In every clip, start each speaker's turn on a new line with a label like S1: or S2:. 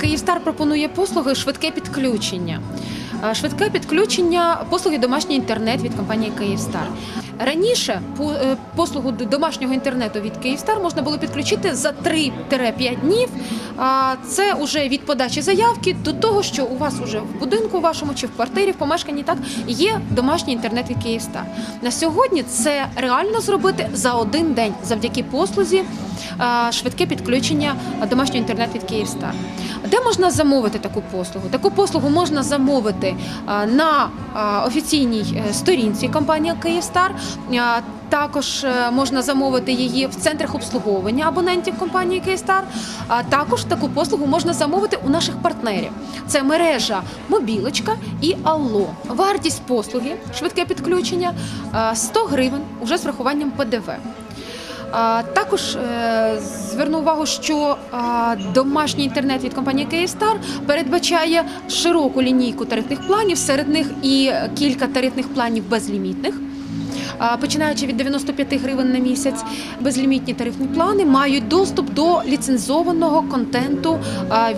S1: Київстар пропонує послуги швидке підключення. Е, Швидке підключення послуги домашній інтернет від компанії Київстар. Раніше е, послугу домашнього інтернету від Київстар можна було підключити за 3-5 днів. Це вже від подачі заявки до того, що у вас уже в будинку вашому чи в квартирі, в помешканні так є домашній інтернет від Київстар. На сьогодні це реально зробити за один день завдяки послузі швидке підключення домашнього інтернету від Київстар. Де можна замовити таку послугу? Таку послугу можна замовити на офіційній е, сторінці компанії Київстар. Також е, можна замовити її в центрах обслуговування абонентів компанії Київстар. А також таку послугу можна замовити у наших партнерів. Це мережа Мобілочка і Алло. Вартість послуги швидке підключення е, 100 гривень уже з врахуванням ПДВ. Також е, зверну увагу, що домашній інтернет від компанії Київстар передбачає широку лінійку тарифних планів, серед них і кілька тарифних планів безлімітних. Починаючи від 95 гривень на місяць, безлімітні тарифні плани мають доступ до ліцензованого контенту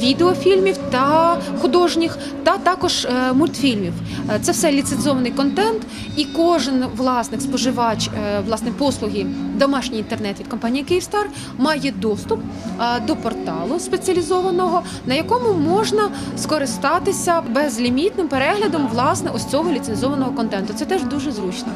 S1: відеофільмів та художніх, та також е, мультфільмів. Е, Це все ліцензований контент, і кожен власник, споживач е, власне послуги домашній інтернет від компанії Київстар має доступ е, до порталу спеціалізованого, на якому можна скористатися безлімітним переглядом власне ось цього ліцензованого контенту. Це теж дуже зручно.